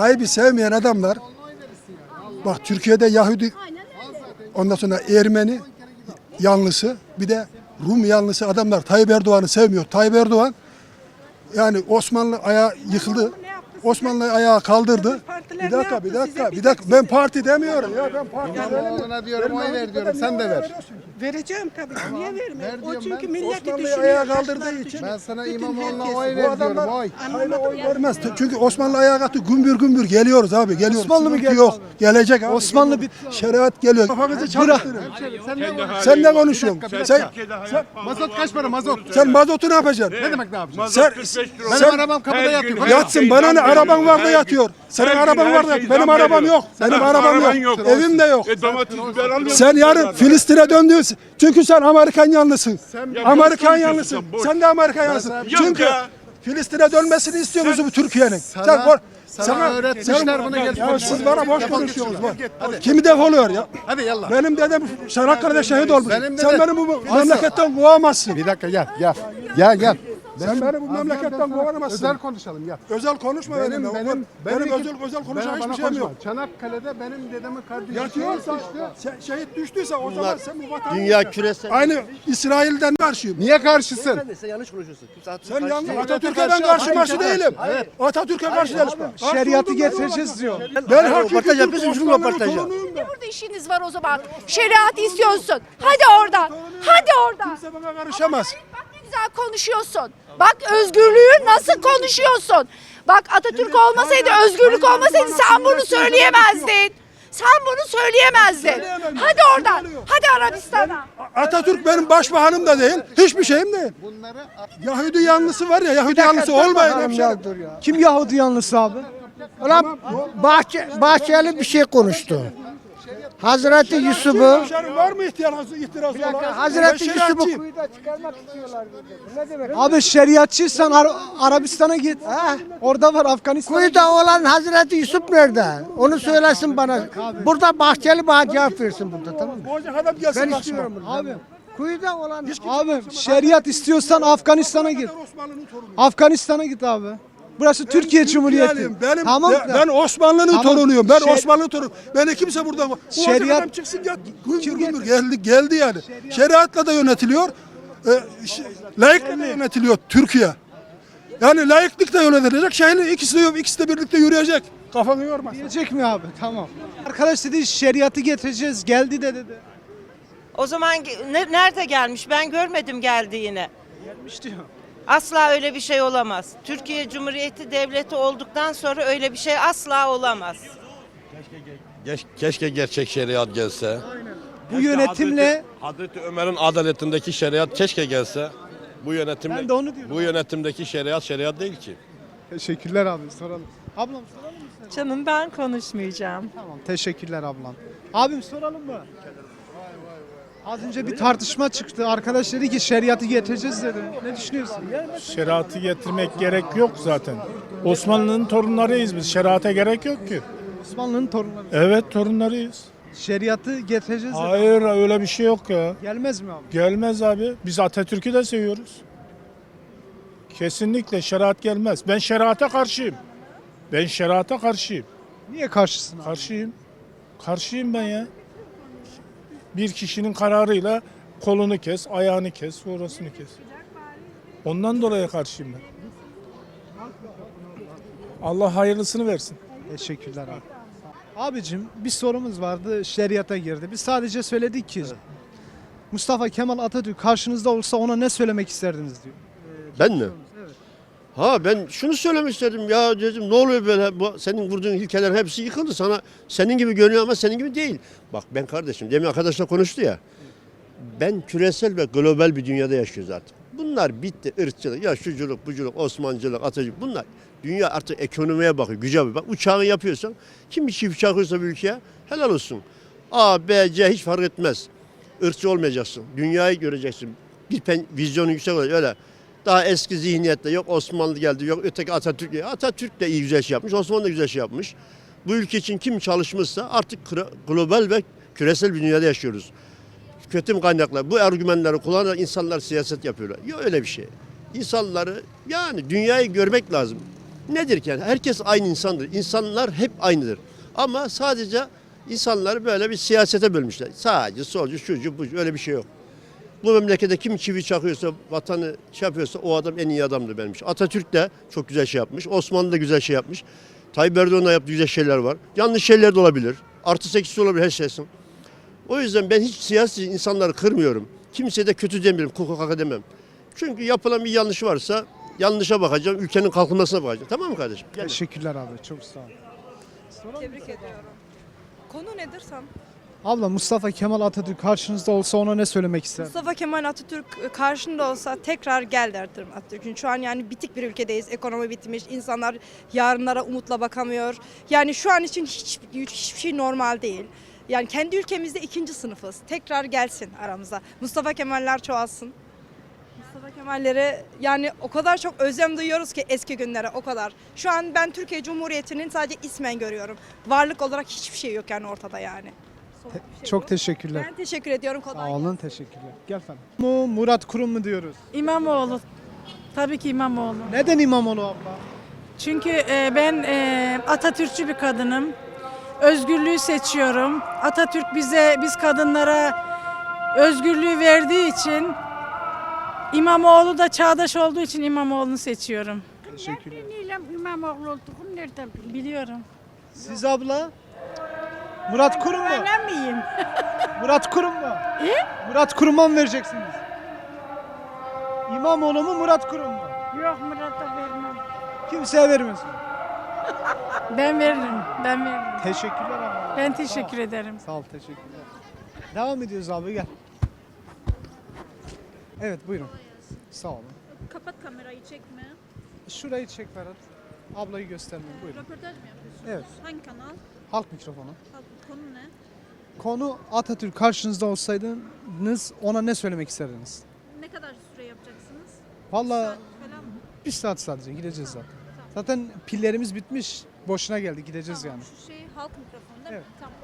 Tayyip'i sevmeyen adamlar bak Türkiye'de Yahudi ondan sonra Ermeni yanlısı bir de Rum yanlısı adamlar Tayyip Erdoğan'ı sevmiyor. Tayyip Erdoğan yani Osmanlı ayağı yıkıldı. Osmanlı ayağı kaldırdı. Bir dakika, bir dakika, bir dakika. Ben parti demiyorum ya. Ben parti demiyorum. Oğluna diyorum oy ver diyorum sen de ver. Vereceğim tabii. Niye vermeyeyim? Ver O çünkü milleti Osmanlı'yı düşünüyor. ayağa kaldırdığı için. Ben sana Bütün İmamoğlu'na herkes. oy Bu ver diyorum adamlar oy. Tayyip'e oy vermez. Çünkü Osmanlı ayağa kalktı gümbür gümbür geliyoruz abi geliyoruz. Osmanlı mı Sıkıntı geldi yok. abi? Gelecek abi. Osmanlı bitti Şeriat geliyor. Kafanızı çalıştırın. Sen ne konuşuyorsun? Sen, sen, Mazot kaç para mazot? sen mazotu ne yapacaksın? Ne demek ne yapacaksın? Sen, Benim sen arabam kapıda yatıyor. yatsın bana ne araban var da yatıyor. Senin araban var da yatıyor. Benim arabam yok. Benim arabam yok. Evim de yok. E domates biber almıyor Sen yarın Filistin'e döndüğün çünkü sen Amerikan yanlısın. Amerikan boş yanlısın. Sen de Amerikan yanlısın. Çünkü ya. Filistin'e dönmesini istiyoruz bu Türkiye'nin. Sen Sana- kor- sana öğretmişler bunu, gel Ya siz bana boş konuşuyorsunuz bak. Hadi. Kimi defoluyor ya? Hadi yallah. Benim dedem Çanakkale'de şehit olmuş. Benim Sen beni bu memleketten kovamazsın. Bir dakika gel gel. Gel gel. Sen beni bu memleketten sana kovamazsın. Özel konuşalım gel. Özel konuşma Benim benimle. benim Benim, benim iki- özel özel konuşacak Bana hiçbir şeyim konuşma. yok. Çanakkale'de benim dedemin kardeşi Yatıyorsa, düştü. şehit düştüyse o zaman sen bu vatanı... Dünya küresel. Aynı İsrail'den karşıyım. Niye karşısın? Sen yanlış konuşuyorsun. Kimse Sen yanlış. Atatürk'e ben karşı- karşı değilim. Atatürk'e karşı değilim. Şeriatı getireceğiz diyor. Ben hakiki Türk yapıyorsun, şunu Osmanlı'nın torunuyum ben. Burada işiniz var o zaman. Şeriat istiyorsun. Hadi oradan. Hadi oradan. Kimse bana karışamaz. Bak ne güzel konuşuyorsun. Bak özgürlüğü nasıl konuşuyorsun. Bak Atatürk olmasaydı, özgürlük olmasaydı sen bunu söyleyemezdin. Sen bunu söyleyemezdin. Hadi oradan. Hadi Arabistan'a. Atatürk benim başbakanım da değil. Hiçbir şeyim değil. Yahudi yanlısı var ya, Yahudi yanlısı olmayın hemşerim. Kim Yahudi yanlısı abi? Ulan Bahçe, Bahçeli bir şey konuştu. Hazreti Yusuf'u Hemşerim var mı bir dakika, olan? Ben Hazreti Yusuf'u şeriatçıyım. kuyuda çıkarmak istiyorlar dedi. Bu ne demek? Abi şeriatçıysan Ar- Arabistan'a git. Ha? Orada var Afganistan'a. Kuyuda olan Hazreti Yusuf nerede? Onu söylesin bana. Burada Bahçeli bana cevap versin burada tamam mı? Adam gelsin Ben karşıma. istiyorum bunu. Abi, Kuyuda olan abi şeriat istiyorsan Afganistan'a git. Osmanlı'nın. Afganistan'a git abi. Burası Türkiye Cumhuriyeti. Benim, tamam. ben, ben Osmanlı'nın Tamam. torunuyum. Ben Şer- Osmanlı'nın torunuyum. Beni kimse burada... Bu Şeriat- Şeriat... adam çıksın gel. Gümbür gümbür geldi, geldi yani. Şeriatla da yönetiliyor. E, layıkla da yönetiliyor Türkiye. Yani layıklık da yönetilecek. Şehirli ikisi de, ikisi de birlikte yürüyecek. Kafanı yorma. Diyecek mi abi? Tamam. Arkadaş dedi şeriatı getireceğiz. Geldi de dedi. O zaman ne- nerede gelmiş? Ben görmedim geldiğini. Gelmiş diyor. Asla öyle bir şey olamaz. Türkiye Cumhuriyeti devleti olduktan sonra öyle bir şey asla olamaz. Geç- Keşke gerçek şeriat gelse. Bu yönetimle Hazreti, Hazreti Ömer'in adaletindeki şeriat keşke gelse. Bu yönetimde Ben de onu diyorum. Bu yönetimdeki şeriat şeriat değil ki. Teşekkürler abi soralım. Ablam soralım mı? Canım ben konuşmayacağım. Tamam teşekkürler ablam. Abim soralım mı? Az önce bir tartışma çıktı. Arkadaş dedi ki şeriatı getireceğiz dedi. Ne düşünüyorsun? Şeriatı getirmek gerek yok zaten. Osmanlı'nın torunlarıyız biz. Şeriata gerek yok ki. Osmanlı'nın torunları. Evet torunlarıyız. Şeriatı getireceğiz dedi. Hayır öyle bir şey yok ya. Gelmez mi abi? Gelmez abi. Biz Atatürk'ü de seviyoruz. Kesinlikle şeriat gelmez. Ben şeriata karşıyım. Ben şeriata karşıyım. Niye karşısın abi? Karşıyım. Karşıyım ben ya. Bir kişinin kararıyla kolunu kes, ayağını kes, orasını kes. Ondan dolayı karşıyım ben. Allah hayırlısını versin. Teşekkürler abi. Abicim bir sorumuz vardı şeriata girdi. Biz sadece söyledik ki Mustafa Kemal Atatürk karşınızda olsa ona ne söylemek isterdiniz diyor. Ben mi? Ha ben şunu söylemek istedim ya dedim ne oluyor böyle bu senin kurduğun ilkelerin hepsi yıkıldı sana senin gibi görünüyor ama senin gibi değil. Bak ben kardeşim demin arkadaşla konuştu ya. Ben küresel ve global bir dünyada yaşıyoruz artık. Bunlar bitti ırkçılık ya şuculuk buculuk Osmancılık Atatürk bunlar. Dünya artık ekonomiye bakıyor güce bakıyor. Bak uçağı yapıyorsan kim bir çift çakıyorsa bir ülkeye helal olsun. A, B, C hiç fark etmez. Irkçı olmayacaksın. Dünyayı göreceksin. Bir pen, vizyonu yüksek olacak öyle. Daha eski zihniyette yok Osmanlı geldi yok öteki Atatürk. Atatürk de iyi güzel şey yapmış. Osmanlı da güzel şey yapmış. Bu ülke için kim çalışmışsa artık global ve küresel bir dünyada yaşıyoruz. Kötü kaynaklar bu argümanları kullanarak insanlar siyaset yapıyorlar. Yok öyle bir şey. İnsanları yani dünyayı görmek lazım. Nedir ki yani? Herkes aynı insandır. İnsanlar hep aynıdır. Ama sadece insanları böyle bir siyasete bölmüşler. Sadece solcu, şucu, bucu öyle bir şey yok. Bu memlekette kim çivi çakıyorsa, vatanı şey yapıyorsa o adam en iyi adamdır benimmiş. Atatürk de çok güzel şey yapmış. Osmanlı da güzel şey yapmış. Tayyip Erdoğan da yaptığı güzel şeyler var. Yanlış şeyler de olabilir. Artı eksisi olabilir her şeysin. O yüzden ben hiç siyasi insanları kırmıyorum. Kimseye de kötü demiyorum, hukuk hak edemem. Çünkü yapılan bir yanlış varsa yanlışa bakacağım, ülkenin kalkınmasına bakacağım. Tamam mı kardeşim? Gel. Teşekkürler abi. Çok sağ ol. Tebrik ediyorum. Konu nedir sen? Abla Mustafa Kemal Atatürk karşınızda olsa ona ne söylemek ister? Mustafa Kemal Atatürk karşında olsa tekrar gel derdim Atatürk'ün. Şu an yani bitik bir ülkedeyiz. Ekonomi bitmiş. insanlar yarınlara umutla bakamıyor. Yani şu an için hiç, hiçbir şey normal değil. Yani kendi ülkemizde ikinci sınıfız. Tekrar gelsin aramıza. Mustafa Kemaller çoğalsın. Mustafa Kemal'lere yani o kadar çok özlem duyuyoruz ki eski günlere o kadar. Şu an ben Türkiye Cumhuriyeti'nin sadece ismen görüyorum. Varlık olarak hiçbir şey yok yani ortada yani. Bir şey Çok yok. teşekkürler. Ben teşekkür ediyorum. Kolay Sağ olun teşekkürler. Gel efendim. Mu Murat Kurum mu diyoruz? İmamoğlu. Tabii ki İmamoğlu. Neden İmamoğlu abla? Çünkü e, ben e, Atatürkçü bir kadınım. Özgürlüğü seçiyorum. Atatürk bize, biz kadınlara özgürlüğü verdiği için İmamoğlu da çağdaş olduğu için İmamoğlu'nu seçiyorum. Teşekkürler. İmamoğlu olduğunu nereden biliyorum. Siz abla? Murat Kurum mu? Ben miyim? Murat Kurum mu? Murat Kurum'a mı vereceksiniz? İmamoğlu mu Murat Kurum mu? Yok Murat'a vermem. Kimseye vermiyorsun. Ben veririm. Ben veririm. Teşekkürler abla. Ben teşekkür ederim. Sağ ol teşekkürler. Devam ediyoruz abi gel. Evet buyurun. Sağ olun. Kapat kamerayı çekme. Şurayı çek Ferhat. Ablayı göstermeyin buyurun. Röportaj mı yapıyorsun? Evet. Hangi kanal? Halk mikrofonu. Konu ne? Konu Atatürk karşınızda olsaydınız ona ne söylemek isterdiniz? Ne kadar süre yapacaksınız? Valla bir saat sadece gideceğiz zaten. Zaten pillerimiz bitmiş. Boşuna geldi gideceğiz yani. Şu şey halk mikrofonu değil Evet. mi? Tamam.